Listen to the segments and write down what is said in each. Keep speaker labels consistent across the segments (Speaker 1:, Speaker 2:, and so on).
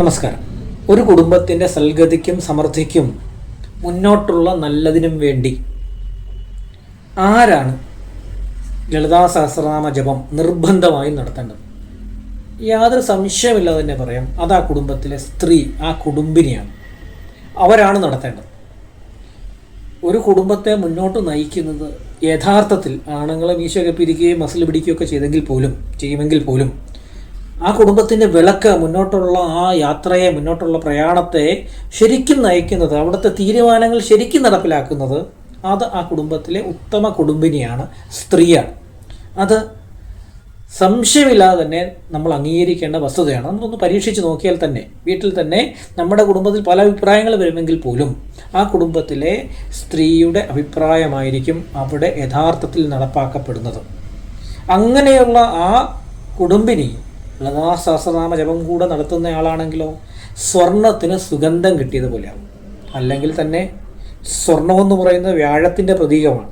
Speaker 1: നമസ്കാരം. ഒരു കുടുംബത്തിന്റെ സൽഗതിക്കും സമൃദ്ധിക്കും മുന്നോട്ടുള്ള നല്ലതിനും വേണ്ടി ആരാണ് ലളിതാ സഹസ്രനാമ ജപം നിർബന്ധമായും നടത്തേണ്ടത്? യാതൊരു സംശയമില്ലാതെ തന്നെ പറയാം അത് ആ കുടുംബത്തിലെ സ്ത്രീ ആ കുടുംബിനിയാണ്. അവരാണ് നടത്തേണ്ടത്. ഒരു കുടുംബത്തെ മുന്നോട്ട് നയിക്കുന്നത് യഥാർത്ഥത്തിൽ ആണുങ്ങളെ വീശൊക്കെ പിരിക്കുകയും മസിൽ പിടിക്കുകയൊക്കെ ചെയ്തെങ്കിൽ പോലും ചെയ്യുമെങ്കിൽ പോലും ആ കുടുംബത്തിന്റെ വിളക്ക് മുന്നോട്ടുള്ള ആ യാത്രയെ മുന്നോട്ടുള്ള പ്രയാണത്തെ ശരിക്കും നയിക്കുന്നത് അവിടുത്തെ തീരുമാനങ്ങൾ ശരിക്കും നടപ്പിലാക്കുന്നത് അത് ആ കുടുംബത്തിലെ ഉത്തമ കുടുംബിനിയാണ് സ്ത്രീയാണ്. അത് സംശയമില്ലാതെ തന്നെ നമ്മൾ അംഗീകരിക്കേണ്ട വസ്തുതയാണ്. നമുക്കൊന്ന് പരീക്ഷിച്ച് നോക്കിയാൽ തന്നെ വീട്ടിൽ തന്നെ നമ്മുടെ കുടുംബത്തിൽ പല അഭിപ്രായങ്ങൾ വരുമെങ്കിൽ പോലും ആ കുടുംബത്തിലെ സ്ത്രീയുടെ അഭിപ്രായമായിരിക്കും അവിടെ യഥാർത്ഥത്തിൽ നടപ്പാക്കപ്പെടുന്നത്. അങ്ങനെയുള്ള ആ കുടുംബിനി ലതാ സഹസ്രനാമ ജപം കൂടെ നടത്തുന്നയാളാണെങ്കിലോ സ്വർണത്തിന് സുഗന്ധം കിട്ടിയതുപോലെയാവും അല്ലെങ്കിൽ തന്നെ സ്വർണമെന്ന് പറയുന്നത് വ്യാഴത്തിന്റെ പ്രതീകമാണ്.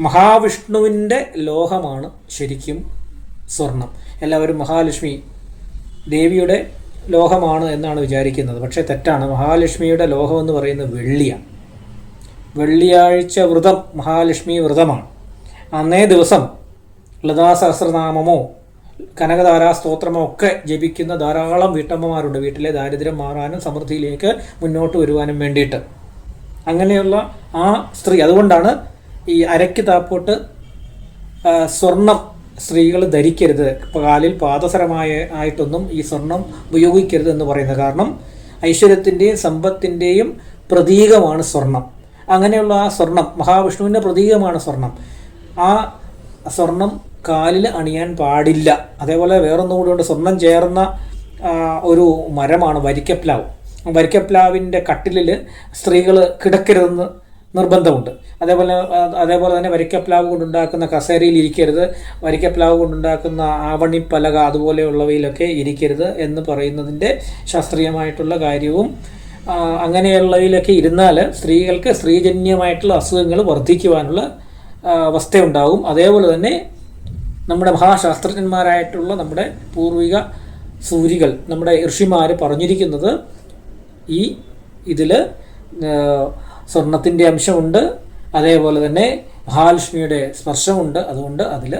Speaker 1: മഹാവിഷ്ണുവിന്റെ ലോഹമാണ് ശരിക്കും സ്വർണം. എല്ലാവരും മഹാലക്ഷ്മി ദേവിയുടെ ലോഹമാണ് എന്നാണ് വിചാരിക്കുന്നത്. പക്ഷേ തെറ്റാണ്. മഹാലക്ഷ്മിയുടെ ലോഹം എന്ന് പറയുന്നത് വെള്ളിയാണ് വെള്ളിയാഴ്ച വ്രതം മഹാലക്ഷ്മി വ്രതമാണ്. അന്നേ ദിവസം ലതാ സഹസ്രനാമമോ കനകധാരാ സ്തോത്രമോ ഒക്കെ ജപിക്കുന്ന ധാരാളം വീട്ടമ്മമാരുണ്ട്. വീട്ടിലെ ദാരിദ്ര്യം മാറാനും സമൃദ്ധിയിലേക്ക് മുന്നോട്ട് വരുവാനും വേണ്ടിയിട്ട്. അങ്ങനെയുള്ള ആ സ്ത്രീ അതുകൊണ്ടാണ് ഈ അരയ്ക്ക് താപ്പോട്ട് സ്വർണം സ്ത്രീകൾ ധരിക്കരുത്. കാലിൽ പാദസരമായ ആയിട്ടൊന്നും ഈ സ്വർണം ഉപയോഗിക്കരുത് എന്ന് പറയുന്നത് കാരണം ഐശ്വര്യത്തിന്റെയും സമ്പത്തിന്റെയും പ്രതീകമാണ് സ്വർണം. അങ്ങനെയുള്ള ആ സ്വർണം മഹാവിഷ്ണുവിന്റെ പ്രതീകമാണ് സ്വർണം. ആ സ്വർണം കാലിൽ അണിയാൻ പാടില്ല. അതേപോലെ വേറൊന്നും കൂടി ഉണ്ട്. സ്വർണം ചേർന്ന ഒരു മരമാണ് വരിക്കപ്ലാവ്. വരിക്കപ്ലാവിന്റെ കട്ടിലിൽ സ്ത്രീകൾ കിടക്കരുതെന്ന് നിർബന്ധമുണ്ട്. അതേപോലെ അതേപോലെ തന്നെ വരിക്കപ്ലാവ് കൊണ്ടുണ്ടാക്കുന്ന കസേരയിൽ ഇരിക്കരുത്. വരിക്കപ്ലാവ് കൊണ്ടുണ്ടാക്കുന്ന ആവണിപ്പലക അതുപോലെയുള്ളവയിലൊക്കെ ഇരിക്കരുത് എന്ന് പറയുന്നതിന്റെ ശാസ്ത്രീയമായിട്ടുള്ള കാര്യവും അങ്ങനെയുള്ളവയിലൊക്കെ ഇരുന്നാൽ സ്ത്രീകൾക്ക് സ്ത്രീജന്യമായിട്ടുള്ള അസുഖങ്ങൾ വർദ്ധിക്കുവാനുള്ള അവസ്ഥയുണ്ടാവും. അതേപോലെ തന്നെ നമ്മുടെ മഹാശാസ്ത്രജ്ഞന്മാരായിട്ടുള്ള നമ്മുടെ പൂർവിക സൂരികൾ നമ്മുടെ ഋഷിമാർ പറഞ്ഞിരിക്കുന്നത് ഈ ഇതിൽ സ്വർണത്തിന്റെ അംശമുണ്ട് അതേപോലെ തന്നെ മഹാലക്ഷ്മിയുടെ സ്പർശമുണ്ട് അതുകൊണ്ട് അതിൽ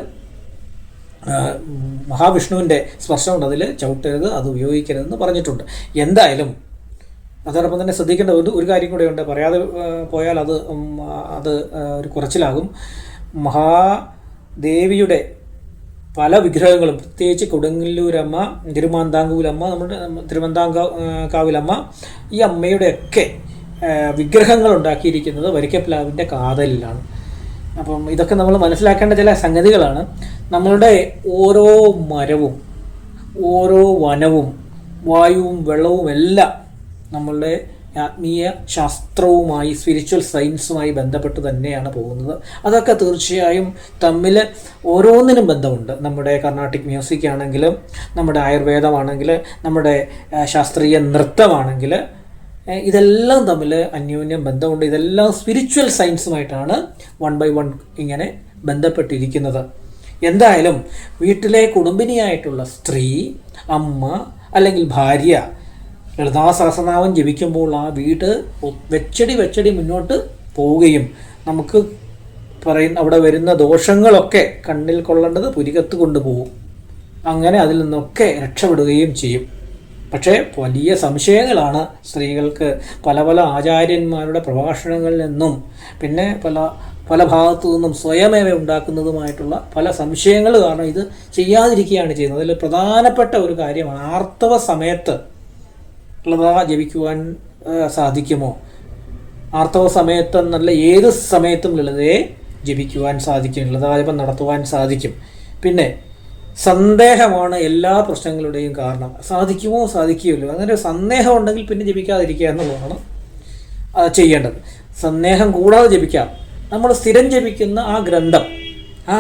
Speaker 1: മഹാവിഷ്ണുവിന്റെ സ്പർശമുണ്ട് അതിൽ ചവിട്ടരുത് അത് ഉപയോഗിക്കരുതെന്ന് പറഞ്ഞിട്ടുണ്ട്. എന്തായാലും അതോടൊപ്പം തന്നെ ശ്രദ്ധിക്കേണ്ട ഒരു ഒരു കാര്യം ഉണ്ട്. പറയാതെ പോയാൽ അത് അത് ഒരു കുറച്ചിലാകും. മഹാദേവിയുടെ പല വിഗ്രഹങ്ങളും. പ്രത്യേകിച്ച് കൊടുങ്ങല്ലൂരമ്മ തിരുമാന്താങ്കൂലമ്മ നമ്മുടെ തിരുവന്താങ്ക കാവിലമ്മ ഈ അമ്മയുടെയൊക്കെ വിഗ്രഹങ്ങൾ ഉണ്ടാക്കിയിരിക്കുന്നത് വരിക്കപ്ലാവിന്റെ കാതലിലാണ്. അപ്പം ഇതൊക്കെ നമ്മൾ മനസ്സിലാക്കേണ്ട ചില സംഗതികളാണ്. നമ്മളുടെ ഓരോ മരവും ഓരോ വനവും വായുവും വെള്ളവും എല്ലാം നമ്മളുടെ ആത്മീയ ശാസ്ത്രവുമായി സ്പിരിച്വൽ സയൻസുമായി ബന്ധപ്പെട്ട് തന്നെയാണ് പോകുന്നത്. അതൊക്കെ തീർച്ചയായും തമ്മിൽ ഓരോന്നിനും ബന്ധമുണ്ട്. നമ്മുടെ കർണാട്ടിക് മ്യൂസിക് ആണെങ്കിലും നമ്മുടെ ആയുർവേദമാണെങ്കിൽ നമ്മുടെ ശാസ്ത്രീയ നൃത്തമാണെങ്കിൽ ഇതെല്ലാം തമ്മിൽ അന്യോന്യം ബന്ധമുണ്ട്. ഇതെല്ലാം സ്പിരിച്വൽ സയൻസുമായിട്ടാണ് വൺ ബൈ വൺ ഇങ്ങനെ ബന്ധപ്പെട്ടിരിക്കുന്നത്. എന്തായാലും വീട്ടിലെ കുടുംബിനിയായിട്ടുള്ള സ്ത്രീ അമ്മ അല്ലെങ്കിൽ ഭാര്യ ലളിതാ സഹസ്രനാമം ജപിക്കുമ്പോൾ ആ വീട് വെച്ചടി വെച്ചടി മുന്നോട്ട് പോവുകയും നമുക്ക് പറയുന്ന അവിടെ വരുന്ന ദോഷങ്ങളൊക്കെ കണ്ണിൽ കൊള്ളേണ്ടത് പുരികത്ത് കൊണ്ടുപോകും. അങ്ങനെ അതിൽ നിന്നൊക്കെ രക്ഷപ്പെടുകയും ചെയ്യും. പക്ഷേ വലിയ സംശയങ്ങളാണ് സ്ത്രീകൾക്ക്. പല പല ആചാര്യന്മാരുടെ പ്രഭാഷണങ്ങളിൽ നിന്നും പിന്നെ പല പല ഭാഗത്തു നിന്നും സ്വയമേവ ഉണ്ടാക്കുന്നതുമായിട്ടുള്ള പല സംശയങ്ങൾ കാരണം ഇത് ചെയ്യാതിരിക്കുകയാണ് ചെയ്യുന്നത്. അതിൽ പ്രധാനപ്പെട്ട ഒരു കാര്യമാണ് ആർത്തവ സമയത്ത് ലത ജപിക്കുവാൻ സാധിക്കുമോ? ആർത്തവ സമയത്തെന്നല്ല ഏത് സമയത്തും ലളിതയെ ജപിക്കുവാൻ സാധിക്കും ലളിതാജപം നടത്തുവാൻ സാധിക്കും. പിന്നെ സന്ദേഹമാണ് എല്ലാ പ്രശ്നങ്ങളുടെയും കാരണം. സാധിക്കുമോ? സാധിക്കുമല്ലോ അങ്ങനെ ഒരു സന്ദേഹം ഉണ്ടെങ്കിൽ പിന്നെ ജപിക്കാതിരിക്കുക എന്നുള്ളതാണ് ചെയ്യേണ്ടത്. സന്ദേഹം കൂടാതെ ജപിക്കാം. നമ്മൾ സ്ഥിരം ജപിക്കുന്ന ആ ഗ്രന്ഥം ആ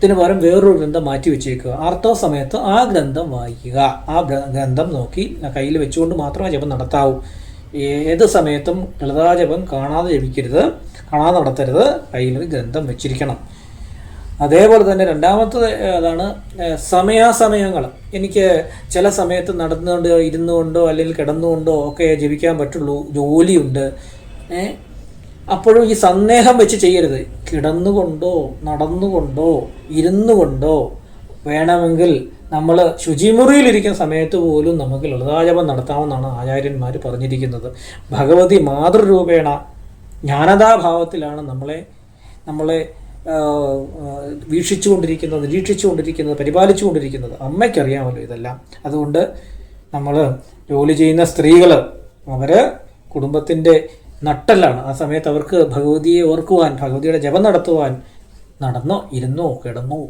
Speaker 1: ഗ്രന്ഥത്തിന് പകരം വേറൊരു ഗ്രന്ഥം മാറ്റി വെച്ചേക്കുക. ആർത്തവ സമയത്ത് ആ ഗ്രന്ഥം വായിക്കുക. ആ ഗ്ര- ഗ്രന്ഥം നോക്കി കയ്യിൽ വെച്ചുകൊണ്ട് മാത്രമേ ജപം നടത്താവൂ. ഏത് സമയത്തും ലളിതാജപം കാണാതെ ജപിക്കരുത്. കാണാതെ നടത്തരുത്. കയ്യിൽ ഗ്രന്ഥം വെച്ചിരിക്കണം. അതേപോലെ തന്നെ രണ്ടാമത്തത് അതാണ് സമയാസമയങ്ങൾ. എനിക്ക് ചില സമയത്ത് നടന്നുകൊണ്ട് ഇരുന്നുകൊണ്ടോ അല്ലെങ്കിൽ കിടന്നുകൊണ്ടോ ഒക്കെ ജപിക്കാൻ പറ്റുള്ളൂ. ജോലിയുണ്ട്. അപ്പോഴും ഈ സന്ദേഹം വെച്ച് ചെയ്യരുത്. കിടന്നുകൊണ്ടോ നടന്നുകൊണ്ടോ ഇരുന്നു കൊണ്ടോ വേണമെങ്കിൽ നമ്മൾ ശുചിമുറിയിലിരിക്കുന്ന സമയത്ത് പോലും നമുക്ക് ലളിതാജപം നടത്താമെന്നാണ് ആചാര്യന്മാർ പറഞ്ഞിരിക്കുന്നത്. ഭഗവതി മാതൃരൂപേണ ജ്ഞാനതാഭാവത്തിലാണ് നമ്മളെ നമ്മളെ വീക്ഷിച്ചുകൊണ്ടിരിക്കുന്നത് നിരീക്ഷിച്ചുകൊണ്ടിരിക്കുന്നത് പരിപാലിച്ചുകൊണ്ടിരിക്കുന്നത്. അമ്മയ്ക്കറിയാമല്ലോ ഇതെല്ലാം. അതുകൊണ്ട് നമ്മൾ ജോലി ചെയ്യുന്ന സ്ത്രീകൾ അവർ കുടുംബത്തിന്റെ നട്ടല്ലാണ്. ആ സമയത്ത് അവർക്ക് ഭഗവതിയെ ഓർക്കുവാൻ ഭഗവതിയുടെ ജപം നടത്തുവാൻ നടന്നോ ഇരുന്നോ കിടന്നോ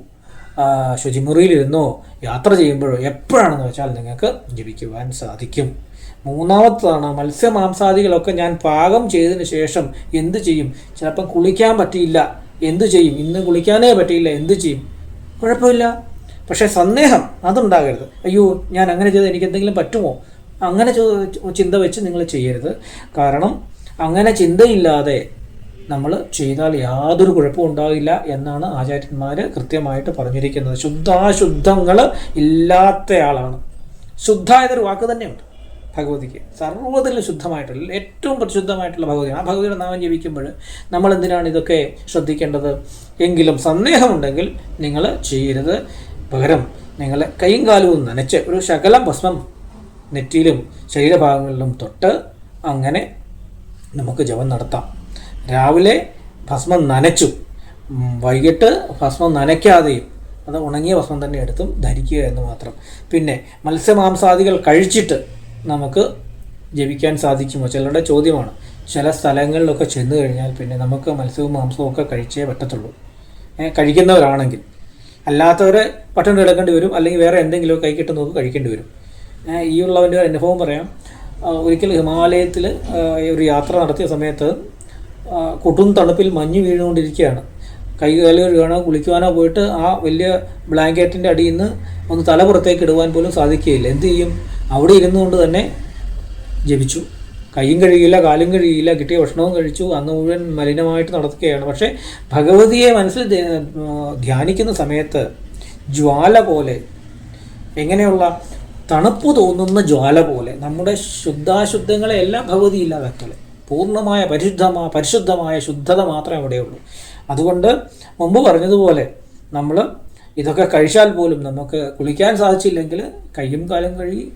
Speaker 1: ശുചിമുറിയിലിരുന്നോ യാത്ര ചെയ്യുമ്പോഴോ എപ്പോഴാണെന്ന് വെച്ചാൽ നിങ്ങൾക്ക് ജപിക്കുവാൻ സാധിക്കും. മൂന്നാമത്തതാണ് മത്സ്യമാംസാദികളൊക്കെ ഞാൻ പാകം ചെയ്തതിന് ശേഷം എന്ത് ചെയ്യും? ചിലപ്പം കുളിക്കാൻ പറ്റിയില്ല എന്ത് ചെയ്യും? ഇന്ന് കുളിക്കാനേ പറ്റിയില്ല എന്ത് ചെയ്യും? കുഴപ്പമില്ല. പക്ഷേ സന്ദേഹം അതുണ്ടാകരുത്. അയ്യോ ഞാൻ അങ്ങനെ ചെയ്ത് എനിക്ക് എന്തെങ്കിലും പറ്റുമോ? അങ്ങനെ ചിന്ത വെച്ച് നിങ്ങൾ ചെയ്യരുത്. കാരണം അങ്ങനെ ചിന്തയില്ലാതെ നമ്മൾ ചെയ്താൽ യാതൊരു കുഴപ്പവും ഉണ്ടാകില്ല എന്നാണ് ആചാര്യന്മാർ കൃത്യമായിട്ട് പറഞ്ഞിരിക്കുന്നത്. ശുദ്ധാശുദ്ധങ്ങൾ ഇല്ലാത്തയാളാണ് ശുദ്ധ എന്നൊരു വാക്ക് തന്നെയുണ്ട് ഭഗവതിക്ക്. സർവതിലും ശുദ്ധമായിട്ടുള്ള ഏറ്റവും പരിശുദ്ധമായിട്ടുള്ള ഭഗവതി ആ ഭഗവതിയുടെ നാമം ജപിക്കുമ്പോൾ നമ്മൾ എന്തിനാണ് ഇതൊക്കെ ശ്രദ്ധിക്കേണ്ടത്? എങ്കിലും സന്ദേഹമുണ്ടെങ്കിൽ നിങ്ങൾ ചെയ്യരുത്. പകരം നിങ്ങൾ കൈയും കാലവും നനച്ച് ഒരു ശകലം ഭസ്മം നെറ്റിയിലും ശരീരഭാഗങ്ങളിലും തൊട്ട് അങ്ങനെ നമുക്ക് ജപം നടത്താം. രാവിലെ ഭസ്മം നനച്ചു. വൈകിട്ട് ഭസ്മം നനയ്ക്കാതെയും അത് ഉണങ്ങിയ ഭസ്മം തന്നെ എടുത്തും ധരിക്കുക എന്ന് മാത്രം. പിന്നെ മത്സ്യമാംസാദികൾ കഴിച്ചിട്ട് നമുക്ക് ജപിക്കാൻ സാധിക്കുമോ? ചിലരുടെ ചോദ്യമാണ്. ചില സ്ഥലങ്ങളിലൊക്കെ ചെന്ന് കഴിഞ്ഞാൽ പിന്നെ നമുക്ക് മത്സ്യവും മാംസവും ഒക്കെ കഴിച്ചേ പറ്റത്തുള്ളൂ. കഴിക്കുന്നവരാണെങ്കിൽ. അല്ലാത്തവർ പട്ടണം എടുക്കേണ്ടി വരും. അല്ലെങ്കിൽ വേറെ എന്തെങ്കിലുമൊക്കെ കൈക്കിട്ട് നോക്കി കഴിക്കേണ്ടി വരും. ഈ ഉള്ളവന്റെ അനുഭവം പറയാം. ഒരിക്കൽ ഹിമാലയത്തിൽ ഒരു യാത്ര നടത്തിയ സമയത്ത് കൊടും തണുപ്പിൽ മഞ്ഞ് വീഴുകൊണ്ടിരിക്കുകയാണ് കൈ കാൽ കഴുകാനോ കുളിക്കുവാനോ പോയിട്ട് ആ വലിയ ബ്ലാങ്കറ്റിന്റെ അടിയിൽ നിന്ന് ഒന്ന് തല പുറത്തേക്ക് ഇടുവാൻ പോലും സാധിക്കുകയില്ല. എന്ത് ചെയ്യും? അവിടെ ഇരുന്നുകൊണ്ട് തന്നെ ജപിച്ചു. കൈയും കഴിയില്ല കാലും കഴിയില്ല കിട്ടിയ ഭക്ഷണവും കഴിച്ചു. അന്ന് മുഴുവൻ മലിനമായിട്ട് നടത്തുകയാണ് പക്ഷേ ഭഗവതിയെ മനസ്സിൽ ധ്യാനിക്കുന്ന സമയത്ത് ജ്വാല പോലെ എങ്ങനെയുള്ള തണുപ്പ് തോന്നുന്ന ജ്വാല പോലെ നമ്മുടെ ശുദ്ധാശുദ്ധങ്ങളെ എല്ലാം ഭഗവതി ഇല്ലാതാക്കൽ. പൂർണമായ പരിശുദ്ധമായ പരിശുദ്ധമായ ശുദ്ധത മാത്രമേ അവിടെയുള്ളൂ. അതുകൊണ്ട് മുമ്പ് പറഞ്ഞതുപോലെ നമ്മൾ ഇതൊക്കെ കഴിച്ചാൽ പോലും നമുക്ക് കുളിക്കാൻ സാധിച്ചില്ലെങ്കിൽ കയ്യും കാലും കഴുകി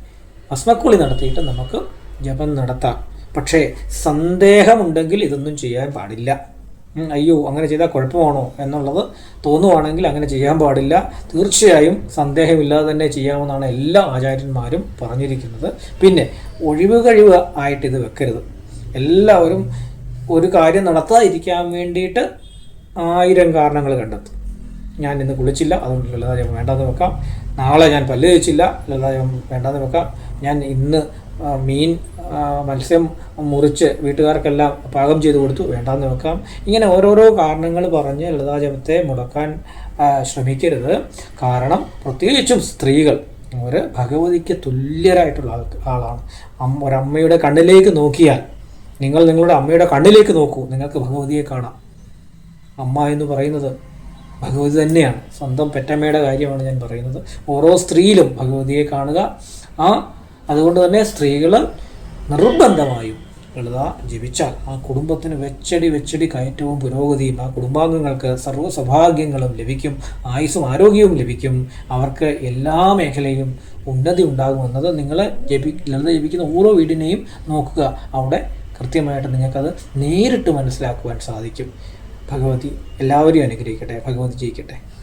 Speaker 1: ഭസ്മക്കുളി നടത്തിയിട്ട് നമുക്ക് ജപം നടത്താം. പക്ഷേ സന്ദേഹമുണ്ടെങ്കിൽ ഇതൊന്നും ചെയ്യാൻ പാടില്ല. അയ്യോ അങ്ങനെ ചെയ്താൽ കുഴപ്പമാണോ എന്നുള്ളത് തോന്നുവാണെങ്കിൽ അങ്ങനെ ചെയ്യാൻ പാടില്ല. തീർച്ചയായും സന്ദേഹമില്ലാതെ തന്നെ ചെയ്യാമെന്നാണ് എല്ലാ ആചാര്യന്മാരും പറഞ്ഞിരിക്കുന്നത്. പിന്നെ ഒഴിവ് കഴിവ് ആയിട്ട് ഇത് വെക്കരുത്. എല്ലാവരും ഒരു കാര്യം നടത്താതിരിക്കാൻ വേണ്ടിയിട്ട് ആയിരം കാരണങ്ങൾ കണ്ടെത്തും. ഞാൻ ഇന്ന് കുളിച്ചില്ല അതുകൊണ്ട് ലളിതാജപം വേണ്ടാന്ന് വെക്കാം. നാളെ ഞാൻ പല്ല് തേച്ചില്ല ലളിതാജപം വേണ്ടാന്ന് വെക്കാം. ഞാൻ ഇന്ന് മീൻ മത്സ്യം മുറിച്ച് വീട്ടുകാർക്കെല്ലാം പാകം ചെയ്ത് കൊടുത്തു. വേണ്ടാന്ന് വെക്കാം. ഇങ്ങനെ ഓരോരോ കാരണങ്ങൾ പറഞ്ഞ് ലളിതാജപത്തെ മുടക്കാൻ ശ്രമിക്കരുത്. കാരണം പ്രത്യേകിച്ചും സ്ത്രീകൾ ഒരു ഭഗവതിക്ക് തുല്യരായിട്ടുള്ള ആൾ ആളാണ്. അമ്മ ഒരമ്മയുടെ കണ്ണിലേക്ക് നോക്കിയാൽ നിങ്ങൾ നിങ്ങളുടെ അമ്മയുടെ കണ്ണിലേക്ക് നോക്കൂ. നിങ്ങൾക്ക് ഭഗവതിയെ കാണാം. അമ്മ എന്ന് പറയുന്നത് ഭഗവതി തന്നെയാണ്. സ്വന്തം പെറ്റമ്മയുടെ കാര്യമാണ് ഞാൻ പറയുന്നത്. ഓരോ സ്ത്രീയിലും ഭഗവതിയെ കാണുക. ആ അതുകൊണ്ട് തന്നെ സ്ത്രീകൾ നിർബന്ധമായും ലളിത ജപിച്ചാൽ ആ കുടുംബത്തിന് വെച്ചടി വെച്ചടി കയറ്റവും പുരോഗതിയും ആ കുടുംബാംഗങ്ങൾക്ക് സർവ സൗഭാഗ്യങ്ങളും ലഭിക്കും ആയുസ്സും ആരോഗ്യവും ലഭിക്കും. അവർക്ക് എല്ലാ മേഖലയും ഉന്നതി ഉണ്ടാകുമെന്നത് നിങ്ങൾ ജപി ലളിത ജപിക്കുന്ന ഓരോ വീടിനെയും നോക്കുക. അവിടെ കൃത്യമായിട്ട് നിങ്ങൾക്കത് നേരിട്ട് മനസ്സിലാക്കുവാൻ സാധിക്കും. ഭഗവതി എല്ലാവരെയും അനുഗ്രഹിക്കട്ടെ. ഭഗവതി ജയിക്കട്ടെ.